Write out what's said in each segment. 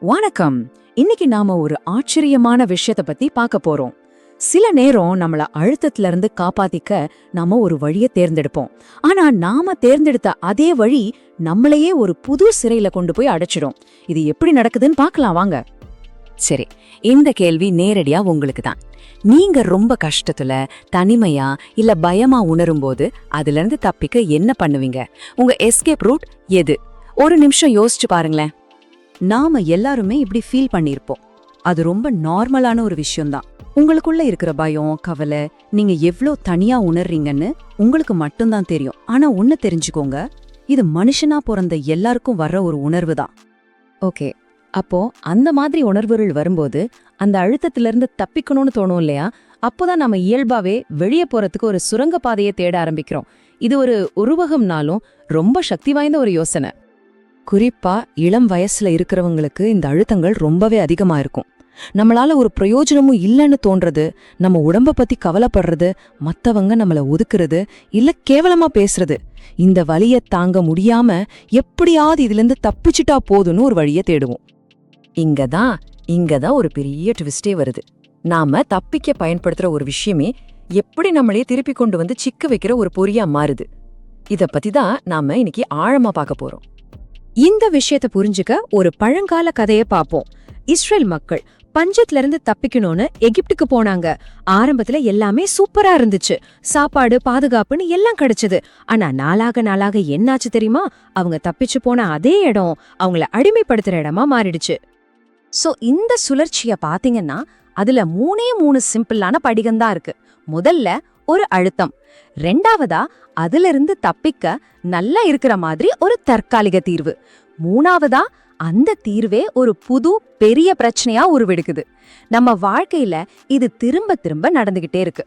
வணக்கம். இன்னைக்கு நாம ஒரு ஆச்சரியமான விஷயத்த பத்தி பார்க்க போறோம். சில நேரம் நம்மள அழுத்தத்துல இருந்து காப்பாத்திக்க நாம ஒரு வழிய தேர்ந்தெடுப்போம். ஆனா நாம தேர்ந்தெடுத்த அதே வழி நம்மளையே ஒரு புது சிறையில கொண்டு போய் அடைச்சிடும். இது எப்படி நடக்குதுன்னு பார்க்கலாம் வாங்க. சரி இந்த கேள்வி நேரடியா உங்களுக்கு தான். நீங்க ரொம்ப கஷ்டத்துல தனிமையா இல்ல பயமா உணரும்போது அதுல இருந்து தப்பிக்க என்ன பண்ணுவீங்க? உங்க எஸ்கேப் ரூட் எது? ஒரு நிமிஷம் யோசிச்சு பாருங்களேன். நாம எல்லாருமே இப்படி ஃபீல் பண்ணியிருப்போம் அது ரொம்ப நார்மலான ஒரு விஷயம்தான். உங்களுக்குள்ள இருக்கிற பயம் கவலை நீங்க எவ்ளோ தனியா உணர்றீங்கன்னு உங்களுக்கு மட்டும்தான் தெரியும். ஆனா ஒண்ணு தெரிஞ்சுக்கோங்க. இது மனுஷனா பிறந்த எல்லாருக்கும் வர்ற ஒரு உணர்வு தான் ஓகே. அப்போ அந்த மாதிரி உணர்வுகள் வரும்போது அந்த அழுத்தத்திலிருந்து தப்பிக்கணும்னு தோணும் இல்லையா? அப்போதான் நம்ம இயல்பாவே வெளியே போறதுக்கு ஒரு சுரங்க பாதையை தேட ஆரம்பிக்கிறோம். இது ஒரு உருவகம்னாலும் ரொம்ப சக்தி வாய்ந்த ஒரு யோசனை. குறிப்பா இளம் வயசுல இருக்கிறவங்களுக்கு இந்த அழுத்தங்கள் ரொம்பவே அதிகமா இருக்கும். நம்மளால ஒரு பிரயோஜனமும் இல்லைன்னு தோன்றது நம்ம உடம்ப பத்தி கவலைப்படுறது மத்தவங்க நம்மள ஒதுக்குறது இல்ல கேவலமா பேசுறது. இந்த வழிய தாங்க முடியாம எப்படியாவது இதுல இருந்து தப்பிச்சுட்டா போதும்னு ஒரு வழிய தேடுவோம். இங்கதான் இங்கதான் ஒரு பெரிய ட்விஸ்டே வருது. நாம தப்பிக்க பயன்படுத்துற ஒரு விஷயமே எப்படி நம்மளையே திருப்பி கொண்டு வந்து சிக்க வைக்கிற ஒரு பொறியா மாறுது. இத பத்தி தான் நாம இன்னைக்கு ஆழமா பார்க்க போறோம். இந்த விஷயத்த புரிஞ்சுக்க ஒரு பழங்கால கதைய பார்ப்போம். இஸ்ரேல் மக்கள் பஞ்சத்துல இருந்து தப்பிக்கணும்னு எகிப்துக்கு போனாங்க. ஆரம்பத்துல எல்லாமே சூப்பரா இருந்துச்சு. சாப்பாடு பாதுகாப்புன்னு எல்லாம் கிடைச்சது. ஆனா நாளாக நாளாக என்னாச்சு தெரியுமா? அவங்க தப்பிச்சு போன அதே இடம் அவங்கள அடிமைப்படுத்துற இடமா மாறிடுச்சு. சோ இந்த சுழற்சிய பாத்தீங்கன்னா அதுல மூணே மூணு சிம்பிளான படிகம்தான் இருக்கு. முதல்ல ஒரு அழுத்தம். ரெண்டாவதா அதுல இருந்து தப்பிக்க நல்லா இருக்கிற மாதிரி ஒரு தற்காலிக தீர்வு. மூணாவதா அந்த தீர்வே ஒரு புது பெரிய பிரச்சனையா உருவெடுக்குது. நம்ம வாழ்க்கையில இது திரும்ப திரும்ப நடந்துகிட்டே இருக்கு.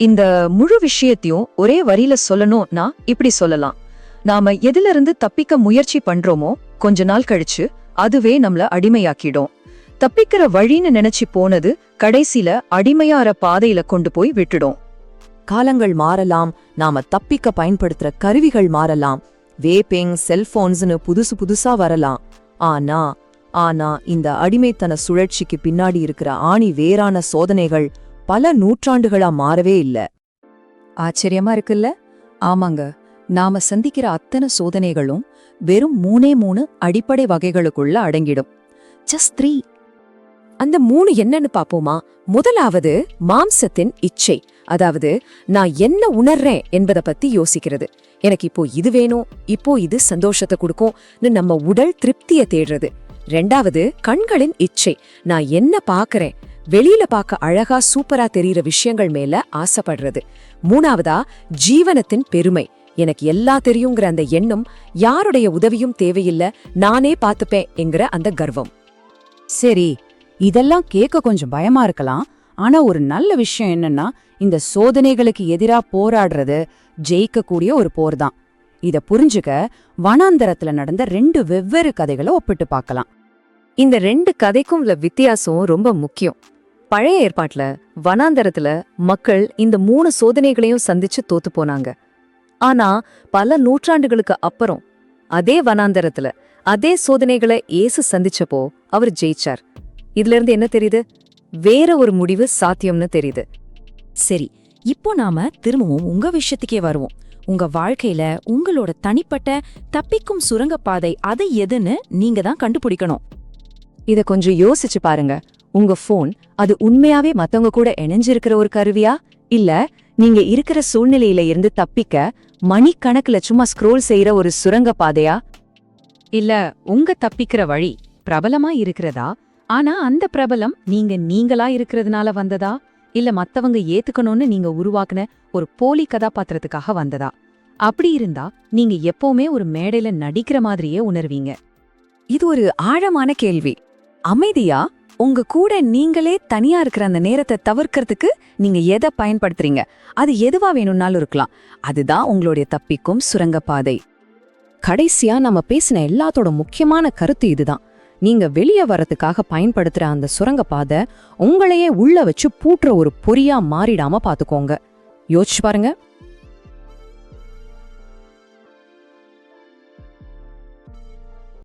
இந்த முழு விஷயத்தையும் ஒரே வரியில சொல்லணும்னா இப்படி சொல்லலாம். நாம எதுல இருந்து தப்பிக்க முயற்சி பண்றோமோ கொஞ்ச நாள் கழிச்சு அதுவே நம்மள அடிமையாக்கிடும். தப்பிக்கிற வழின்னு நினைச்சு போனது கடைசில அடிமையார பாதையில கொண்டு போய் விட்டுடும். காலங்கள் மாறலாம் நாம தப்பிக்க பயன்படுத்துற கருவிகள் மாறலாம். வேப்பிங் செல்போன்ஸ்னு புதுசு புதுசா வரலாம். ஆனா ஆனா இந்த அடிமைத்தன சுழற்சிக்கு பின்னாடி இருக்கிற ஆணி வேறான சோதனைகள் பல நூற்றாண்டுகளா மாறவே இல்ல. ஆச்சரியமா இருக்குல்ல? ஆமாங்க. நாம சந்திக்கிற அத்தனை சோதனைகளும் வெறும் மூணே மூணு அடிப்படை வகைகளுக்குள்ள அடங்கிடும். ஜஸ்ட் த்ரீ அந்த மூணு என்னன்னு பாப்போமா? முதலாவது மாம்சத்தின் இச்சை. அதாவது நான் என்ன உணர்றேன் என்பதை பத்தி யோசிக்கிறது. எனக்கு இப்போ இது வேணும் இப்போ இது சந்தோஷத்தை கொடுக்கும்னு நம்ம உடல் திருப்திய தேடுறது. ரெண்டாவது கண்களின் இச்சை. நான் என்ன பாக்குறேன் வெளியில பார்க்க அழகா சூப்பரா தெரியுற விஷயங்கள் மேல ஆசைப்படுறது. மூணாவதா ஜீவனத்தின் பெருமை. எனக்கு எல்லா தெரியுங்கிற அந்த எண்ணம் யாருடைய உதவியும் தேவையில்ல நானே பாத்துப்பேன் என்கிற அந்த கர்வம். சரி இதெல்லாம் கேட்க கொஞ்சம் பயமா இருக்கலாம். ஆனா ஒரு நல்ல விஷயம் என்னன்னா இந்த சோதனைகளுக்கு எதிரா போராடுறது ஜெயிக்கக்கூடிய ஒரு போர் தான் இத புரிஞ்சுக்க வனாந்தரத்துல நடந்த ரெண்டு வெவ்வேறு கதைகளை ஒப்பிட்டு பார்க்கலாம். இந்த ரெண்டு கதைக்கும் உள்ள வித்தியாசம் ரொம்ப முக்கியம். பழைய ஏற்பாட்டுல வனாந்தரத்துல மக்கள் இந்த மூணு சோதனைகளையும் சந்திச்சு தோத்து போனாங்க. ஆனா பல நூற்றாண்டுகளுக்கு அப்புறம் அதே வனாந்தரத்துல அதே சோதனைகளை இயேசு சந்திச்சப்போ அவர் ஜெயிச்சார். இதுல இருந்து என்ன தெரியுது? வேற ஒரு முடிவு சாத்தியம்னு தெரியுது. சரி இப்போ நாம திரும்பவும் உங்க விஷயத்துக்கே வருவோம். உங்க வாழ்க்கையில உங்களோட தனிப்பட்ட தப்பிக்கும் சுரங்கப்பாதை அது எதுன்னு நீங்க தான் கண்டுபிடிக்கணும். இத கொஞ்சம் யோசிச்சு பாருங்க. உங்க ஃபோன் அது உண்மையாவே மத்தவங்க கூட இணைஞ்சிருக்கிற ஒரு கருவியா? இல்ல நீங்க இருக்கிற சூழ்நிலையில இருந்து தப்பிக்க மணிக்கணக்குல சும்மா ஸ்க்ரோல் செய்யற ஒரு சுரங்க பாதையா? இல்ல உங்க தப்பிக்கிற வழி பிரபலமா இருக்கிறதா? ஆனா அந்த பிரபலம் நீங்க நீங்களா இருக்கிறதுனால வந்ததா? இல்ல மத்தவங்க ஏத்துக்கணும்னு நீங்க உருவாக்குன ஒரு போலி கதாபாத்திரத்துக்காக வந்ததா? அப்படி இருந்தா நீங்க எப்பவுமே ஒரு மேடையில நடிக்கிற மாதிரியே உணர்வீங்க. இது ஒரு ஆழமான கேள்வி. அமைதியா? உங்க கூட நீங்களே தனியா இருக்கிற அந்த நேரத்தை தவிர்க்கறதுக்கு நீங்க எதை பயன்படுத்துறீங்க? அது எதுவா வேணும்னாலும் இருக்கலாம். அதுதான் உங்களுடைய தப்பிக்கும் சுரங்கப்பாதை. கடைசியா நம்ம பேசின எல்லாத்தோட முக்கியமான கருத்து இதுதான். நீங்க வெளியே வரதுக்காக பயன்படுத்துற அந்த சுரங்கப்பாதை உங்களையே உள்ள வச்சு பூட்டுற ஒரு பொறியா மாறிடாம பாத்துக்கோங்க. யோசிச்சு பாருங்க.